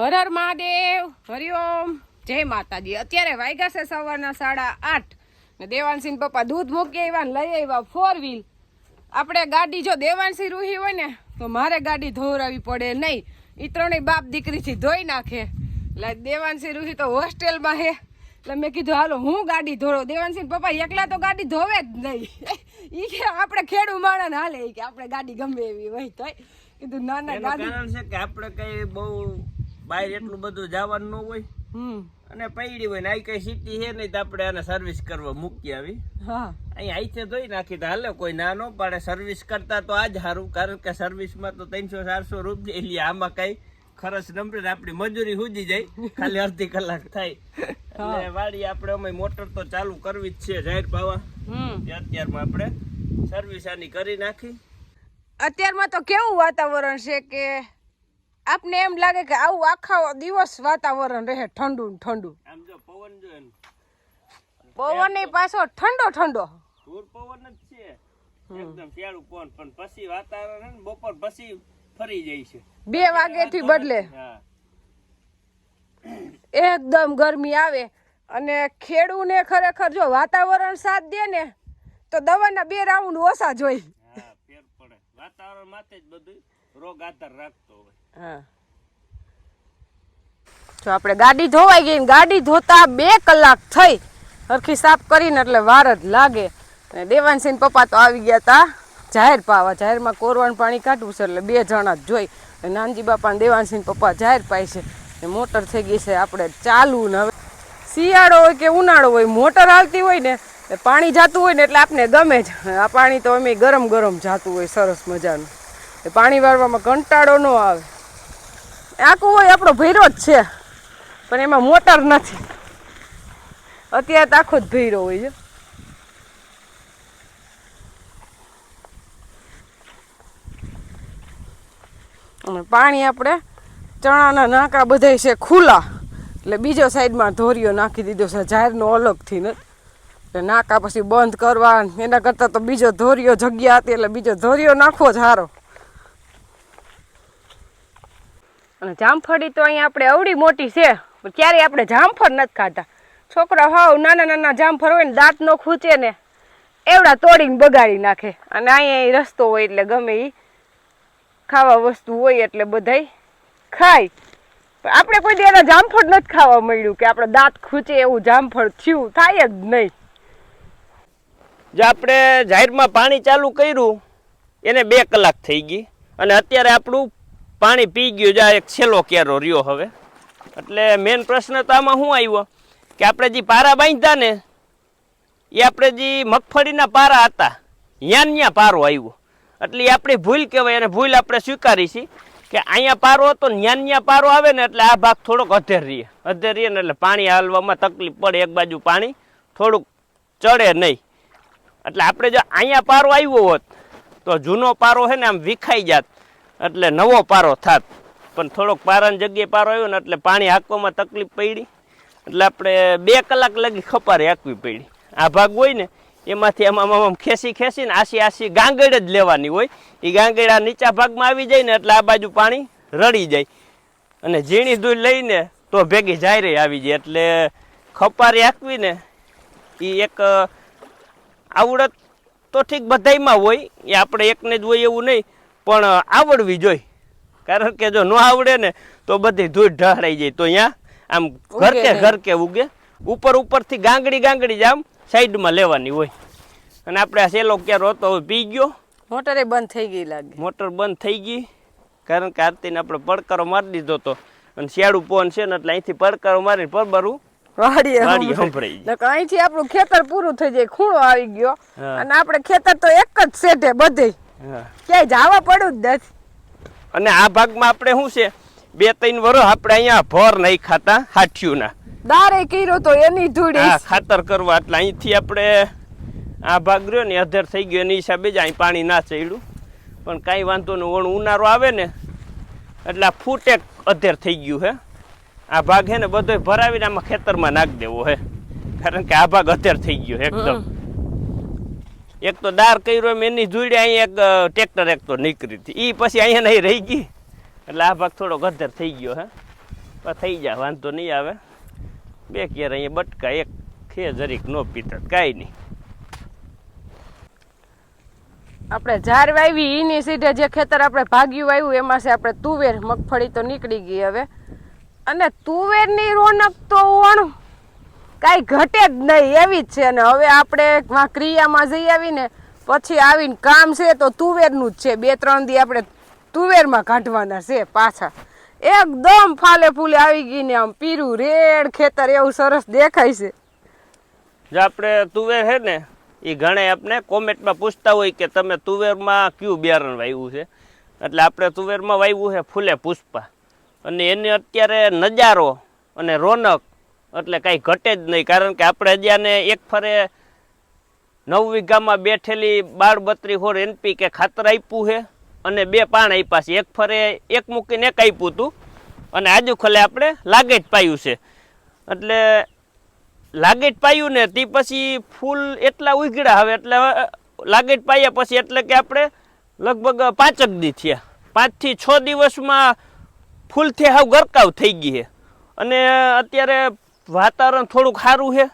હર હર મહાદેવ હરિઓમ જય માતાજી. અત્યારે વાગ્યા છે સવારના સાડા આઠ. ને દેવાનસિંહ પપ્પા દૂધ મૂકી આવ્યા ને લઈ આવ્યા ફોર વ્હીલ આપણે ગાડી જો દેવાનસિંહ રૂહી હોય ને તો મારે ગાડી ધોવરાવી પડે નહીં. એ ત્રણેય બાપ દીકરીથી ધોઈ નાખે. એટલે દેવાનસિંહ રૂહી તો હોસ્ટેલમાં હે. એટલે મેં કીધું હાલો હું ગાડી ધોરો દેવાનસિંહ પપ્પા એકલા તો ગાડી ધોવે જ નહીં. એ કે આપણે ખેડૂ માણસ હાલે. કે આપણે ગાડી ગમે એવી હોય તો કીધું ના ના ગાડી આપણે કઈ બહુ બહાર એટલું બધું જવાનું ન હોય. અને પૈડી હોય ને આ કઈ સીટી છે નહીં તો આપણે આને સર્વિસ કરવા મૂકી આવી. અહીં આઈથે ધોઈ નાખી તો હાલે કોઈ ના ન પાડે. સર્વિસ કરતા તો આજ સારું કારણ કે સર્વિસમાં તો ત્રણસો ચારસો રૂપિયા એટલે આમાં કઈ ખર્ચ નંબર આપણી મજૂરી સુજી જાય. ખાલી અડધી કલાક થાય. એટલે વાડી આપણે અમે મોટર તો ચાલુ કરવી જ છે જાહેર પાવા અત્યારમાં આપણે સર્વિસ આની કરી નાખી. અત્યારમાં તો કેવું વાતાવરણ છે કે આપને એમ લાગે કે આવું આખા દિવસ વાતાવરણ રહે ઠંડુ ઠંડુ. આમ જો પવન જો. પવન પાછો ઠંડો ઠંડો. પવન જ છે. એકદમ શિયાળું પવન પણ પછી વાતાવરણ બપોર પછી ફરી જાય છે. બે વાગ્યાથી બદલે. હા. એકદમ ગરમી આવે. અને ખેડૂને ખરેખર જો વાતાવરણ સાથ દે ને તો દવાના બે રાઉન્ડ ઓછા જોઈ ફેર પડે. વાતાવરણ માથે જ બધું રોગ આધાર રાખતો હોય. હા. જો આપણે ગાડી ધોવાઈ ગઈ ગાડી ધોતા બે કલાક થઈ. સરખી સાફ કરીને એટલે વાર જ લાગે. અને દેવાનસિંહ પપ્પા તો આવી ગયા તા. જાહેર પાવા. જાહેરમાં કોરવાનું પાણી કાઢવું છે એટલે બે જણા જ જોઈ. નાનજી બાપા દેવાનસિંહ પપ્પા જાહેર પાય છે. મોટર થઈ ગઈ છે આપણે ચાલુ ને હવે. શિયાળો હોય કે ઉનાળો હોય, મોટર હાલતી હોય ને પાણી જાતું હોય ને એટલે આપને ગમે જ. આ પાણી તો અમે ગરમ ગરમ જાતું હોય, સરસ મજાનું. પાણી વાળવામાં કંટાળો ન આવે. આખું હોય આપણો ભૈરો જ છે. પણ એમાં મોટર નથી. અત્યારે તો આખો જ ભૈરો હોય છે. અને પાણી આપણે ચણાના નાકા બધાય છે ખુલ્લા. એટલે બીજો સાઈડમાં ધોરીઓ નાખી દીધો છે. જાહેરનો અલગથી નથી. એટલે નાકા પછી બંધ કરવા, એના કરતાં તો બીજો ધોરીઓ જગ્યા હતી, એટલે બીજો ધોરીઓ નાખવો જ સારો. અને જામફળી તો અહીંયા આપણે અવડી મોટી છે, પણ ક્યારેય આપણે જામફળ નથી ખાતા. છોકરા હોવ નાના નાના જામફળ હોય ને દાંત ન ખૂંચે ને એવડા તોડીને બગાડી નાખે. અને અહીંયા રસ્તો હોય એટલે ગમે એ ખાવા વસ્તુ હોય એટલે બધાય ખાય. પણ આપણે કોઈ એના જામફળ નથી ખાવા મળ્યું કે આપણે દાંત ખૂંચે એવું જામફળ થયું, થાય જ નહીં. જે આપણે જાહેરમાં પાણી ચાલુ કર્યું, એને બે કલાક થઈ ગઈ. અને અત્યારે આપણું પાણી પી ગયું જ્યાં, એક છેલ્લો કેરો રહ્યો હવે. એટલે મેન પ્રશ્ન તો આમાં શું આવ્યો? કે આપણે જે પારા બાંધ્યા ને, એ આપણે જે મગફળીના પારા હતા યાન ન્યા પારો આવ્યો. એટલે એ આપણી ભૂલ કહેવાય, અને ભૂલ આપણે સ્વીકારી છીએ કે અહીંયા પારો હતો ન્યાન ન્યા પારો આવે ને એટલે આ ભાગ થોડોક અધેર રહીએ અધેર રહીએ ને એટલે પાણી હાલવામાં તકલીફ પડે, એક બાજુ પાણી થોડુંક ચડે નહીં. એટલે આપણે જો અહીંયા પારો આવ્યો હોત, તો જૂનો પારો છે ને આમ વિખાઈ જાત. એટલે નવો પારો થાત. પણ થોડોક પારાની જગ્યાએ પારો આવ્યો ને એટલે પાણી હાંકવામાં તકલીફ પડી. એટલે આપણે બે કલાક લગી ખપારે હાંકવી પડી. આ ભાગ હોય ને, એમાંથી આમ આમ ખેંચી ખેંચીને આસી આસી ગાંગડ જ લેવાની હોય. એ ગાંગડા નીચા ભાગમાં આવી જાય ને એટલે આ બાજુ પાણી રડી જાય. અને ઝીણી દૂર લઈને તો ભેગી જાયરે આવી જાય. એટલે ખપારી હાંકવી ને એ એક આવડત તો ઠીક બધાયમાં હોય. એ આપણે એકને જ હોય એવું નહીં. પણ આવડવી જોઈએ કારણ કે જો ન આવડે ને તો બધી ધૂળ ઢહરાઈ જાય. તો અહીંયા આમ ઘર કે ઘર કે ઉગે. ઉપર ઉપરથી ગાંગડી ગાંગડી જ આમ સાઈડમાં લેવાની હોય. અને આપણે આ સેલો ક્યારે હતો પી ગયો. મોટરે બંધ થઈ ગઈ લાગે. મોટર બંધ થઈ ગઈ. કારણ કે આરતીને આપણે પડકારો મારી દીધો હતો અને શિયાળું પોન છે ને એટલે અહીંથી પડકારો મારીને પરબરું અહીંથી આપણું ખેતર પૂરું થઈ જાય ખૂણો આવી ગયો. અને આપણે ખેતર તો એક જ સેટે બધે. ક્યાંય જવા પડું જ નથી. અને આ ભાગમાં આપણે શું છે? બે ત્રણ વરો આપણે અહીંયા ભર નહીં ખાતા હાઠિયુંના. દારે કર્યો તો એની ધૂળી ખાતર કરવા એટલે અહીંથી આપણે આ ભાગ રહ્યો ને અધર થઈ ગયો એની હિસાબે જ અહીં પાણી ના ચડ્યું. પણ કાંઈ વાંધો નહીં ઓણ ઉનાળો આવે ને એટલે આ ફૂટે અધેર થઈ ગયું હે. આ ભાગ હે ને બધો ભરાવીને આમાં ખેતરમાં નાખી દેવો હે. કારણ કે આ ભાગ અધેર થઈ ગયો એકદમ. એક તો દાર કર્યો એની જોડે અહીંયા એક ટ્રેક્ટર એક તો નીકળી હતી. એ પછી અહીંયા નહીં રહી ગઈ. એટલે આ ભાગ થોડો ગધર થઈ ગયો, હે. પણ થઈ જાય વાંધો નહીં આવે. બે કેર અહીંયા બટકા, એક ખે જરીક નો પીતા કાંઈ નહીં. આપણે ઝાર વાવી એની સીધે જે ખેતર આપણે ભાગ્યું વાવ્યું એમાં આપણે તુવેર. મગફળી તો નીકળી ગઈ હવે. અને તુવેરની રોનક તો ઓણ કાંઈ ઘટે જ નહીં, એવી જ છે અને હવે આપણે ક્રિયામાં જઈ આવીને પછી આવીને કામ છે તો તુવેરનું જ છે. બે, ત્રણ દી આપણે તુવેરમાં કાઢવાના છે પાછા. એકદમ ફાલે ફૂલે આવી ગઈ ને આમ પીરું રેડ ખેતર, એવું સરસ દેખાય છે. જો આપણે તુવેર છે ને એ ઘણે આપણે કોમેન્ટમાં પૂછતા હોય કે તમે તુવેરમાં કયું બિયારણ વાવ્યું છે? એટલે આપણે તુવેરમાં વાવ્યું છે ફૂલે પુષ્પા. અને એને અત્યારે નજારો અને રોનક એટલે કાંઈ ઘટે જ નહીં. કારણ કે આપણે હજી એક ફરે નવ વીઘામાં બેઠેલી બાર બત્રી હોર એનપી કે ખાતર આપ્યું છે અને બે પાણ આપ્યા છે. એક ફરે એક મૂકીને એક આપ્યું હતું. અને આજુ ખલે આપણે લાગે જ પાયું છે. એટલે લાગેટ પાયું ને તે પછી ફૂલ એટલા ઉઘડ્યા હવે એટલે લાગેટ પાયા પછી એટલે કે આપણે લગભગ પાંચક દી થયા. પાંચથી છ દિવસમાં ફૂલથી હાવ ગરકાવ થઈ ગઈ છે. અને અત્યારે વાતાવરણ થોડુંક સારું છે.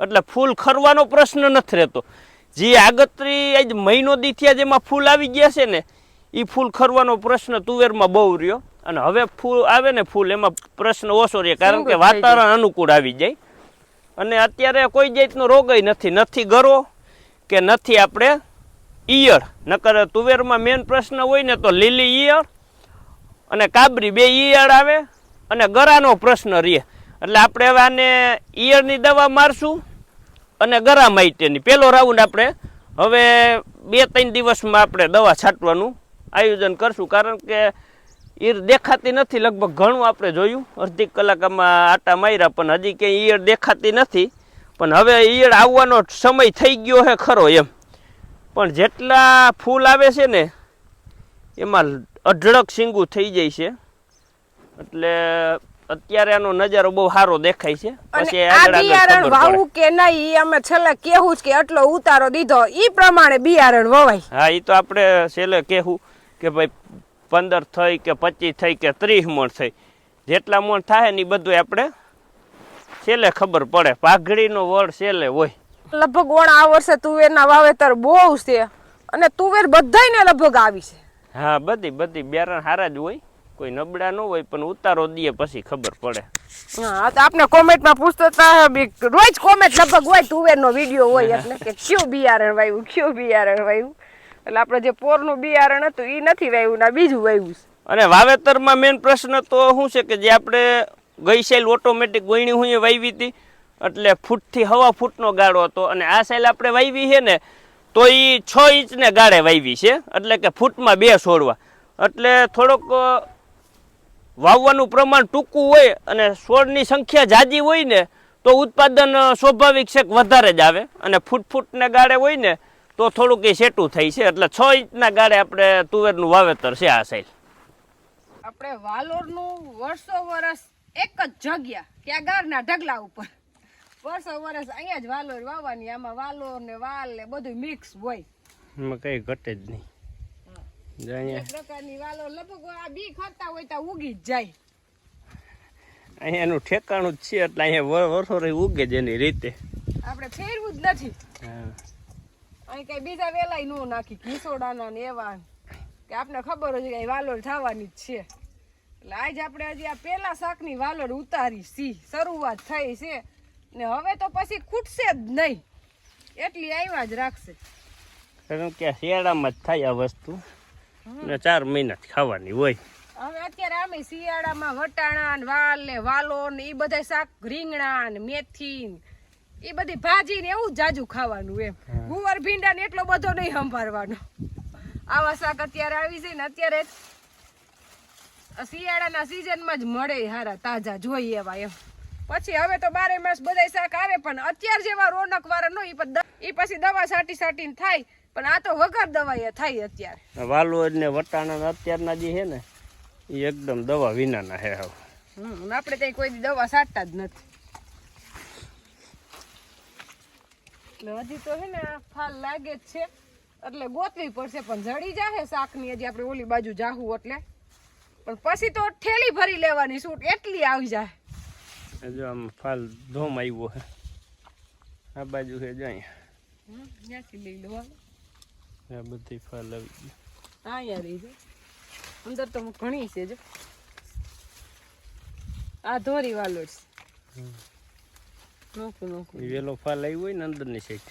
એટલે ફૂલ ખરવાનો પ્રશ્ન નથી રહેતો. જે આગતરી આજ મહિનો દી થયા જેમાં ફૂલ આવી ગયા છે ને એ ફૂલ ખરવાનો પ્રશ્ન તુવેરમાં બહુ રહ્યો. અને હવે ફૂલ આવે ને ફૂલ એમાં પ્રશ્ન ઓછો રહે કારણ કે. વાતાવરણ અનુકૂળ આવી જાય. અને અત્યારે કોઈ જાતનો રોગય નથી. નથી ગરો કે નથી આપણે ઈયળ. નકર તુવેરમાં મેન પ્રશ્ન હોય ને તો લીલી ઈયળ અને કાબરી બે ઈયળ આવે અને ગરાનો પ્રશ્ન રહે. એટલે આપણે હવે આને ઈયળની દવા મારશું અને ગરા માટેની પેલો રાઉન્ડ આપણે હવે બે ત્રણ દિવસમાં આપણે દવા છાંટવાનું આયોજન કરશું. કારણ કે ઈર દેખાતી નથી. લગભગ ઘણું આપણે જોયું. અડધી કલાકમાં આટા માર્યા પણ હજી ક્યાંય ઈયળ દેખાતી નથી. પણ હવે ઈયળ આવવાનો સમય થઈ ગયો છે ખરો એમ. પણ જેટલા ફૂલ આવે છે ને, એમાં અઢળક શીંગું થઈ જાય છે. એટલે અત્યારે આનો નજારો બહુ સારો દેખાય છે. પછી આ બિયારણ વાવું કે નહીં અમે છેલ્લે કેવું જ કે આટલો ઉતારો દીધો. ઈ પ્રમાણે બિયારણ વવાય. હા ઈ તો આપણે છેલ્લે કહેવું કે ભાઈ પંદર થઈ કે પચીસ થઈ કે ત્રીસ મણ થઈ. જેટલા મણ થાય ને એ બધું આપણે છેલ્લે ખબર પડે. પાઘડીનો વડ છેલ્લે હોય. લગભગ ઓણ આ વર્ષે તુવેરના વાવેતર બહુ છે. અને તુવેર બધાયને લગભગ આવી છે. હા બધી બધી બિયારણ સારા જ હોય. કોઈ નબળા ન હોય પણ ઉતારો દઈએ પછી ખબર પડે. હા તો આપને કોમેન્ટમાં પૂછતા હતા રોજ કોમેન્ટ લગભગ હોય તુવેરનો વીડિયો હોય એટલે કે કયું બિયારણ વાવ્યું કયું બિયારણ વાવ્યું એટલે આપણે જે પોરનું બિયારણ હતું એ નથી વાવ્યું ના બીજું વાવ્યું અને વાવેતરમાં મેન પ્રશ્ન તો શું છે કે જે આપણે ગઈ સાઈલ ઓટોમેટિક ગોયણી હું એ વાવી હતી એટલે ફૂટથી હવા ફૂટનો ગાળો હતો અને આ સાઈલ આપણે વાવી છે ને તો એ છ ઇંચને ગાળે વાવી છે એટલે કે ફૂટમાં બે છોડવા. એટલે થોડોક વાવવાનું પ્રમાણ ટૂંકું હોય અને છોડની સંખ્યા જાજી હોય ને તો ઉત્પાદન સ્વાભાવિક છે વધારે જ આવે. અને ફૂટ ફૂટને ગાળે હોય ને તો થોડુંક એ સેટું થાય છે. એટલે છ ઇંચના ગાળે આપણે તુવેરનું વાવેતર છે આ સાઈડ. આપણે વાલોરનું વર્ષો વર્ષ એક જ જગ્યા ત્યાં ગારના ઢગલા ઉપર. વર્ષો વર્ષ અહીંયા જ વાલોર વાવવાની આમાં વાલોર ને વાલ ને બધું મિક્સ હોય. એમાં કઈ ઘટે જ નહીં. અહીંયાનું ઠેકાણું જ છે એટલે અહીંયા વર- વર્ષો રહી ઉગે જ એની રીતે. આપણે ફેરવું જ નથી. અહીં કઈ બીજા વેલાય નો નાખી ઘીસોડાના ને એવા. કે આપણે ખબર છે કે વાલોર થવાની જ છે. એટલે આજ આપણે હજી આ પેલા શાકની વાલોર ઉતારી સી શરૂઆત થઈ છે. ને હવે તો પછી ખૂટશે જ નહીં. એટલી આવ્યા જ રાખશે. કારણ કે શિયાળામાં જ થાય આ વસ્તુ. ને ચાર મહિના ખાવાની હોય. હવે અત્યારે અમે શિયાળામાં વટાણા ને વાલ ને વાલો ને એ બધા શાક રીંગણા ને મેથી એ બધી ભાજી ને એવું જાજુ ખાવાનું એમ. ગુવાર ભીંડા ને એટલો બધો નહીં સંભાળવાનો આવા શાક અત્યારે આવી છે ને અત્યારે શિયાળાના સિઝનમાં જ મળે હારા તાજા જોઈએ એવા એમ. પછી હવે તો બારે માસ બધા શાક આવે પણ અત્યાર જેવા રોનક વાળા નો એ પછી દવા સાટી સાટીને થાય. પણ આ તો વગર દવાએ થાય અત્યારે. વાલોર ને વટાણા અત્યારના જે છે ને એ એકદમ દવા વિનાના હે હવે. આપણે ત્યાં કોઈ દવા સાટતા જ નથી. એટલે હજી તો હે ને ફાલ લાગે જ છે. એટલે ગોતવી પડશે પણ જડી જાહે શાકની હજી આપણે ઓલી બાજુ જાહું એટલે. પણ પછી તો ઠેલી ભરી લેવાની સૂટ એટલી આવી જાય જો આમ ફાલ ધોમ આવ્યો હે આ બાજુ છે જો અહીંયા. ત્યાંથી લઈ લો હાલો. આ બધી ફાલ આવી ગઈ. યાર એ જો. અંદર તો ઘણી છે જો. આ ધોરી વાલો છે. નોખું નોખું. વેલો ફાલ આવ્યો હોય ને અંદરની સાઈડ.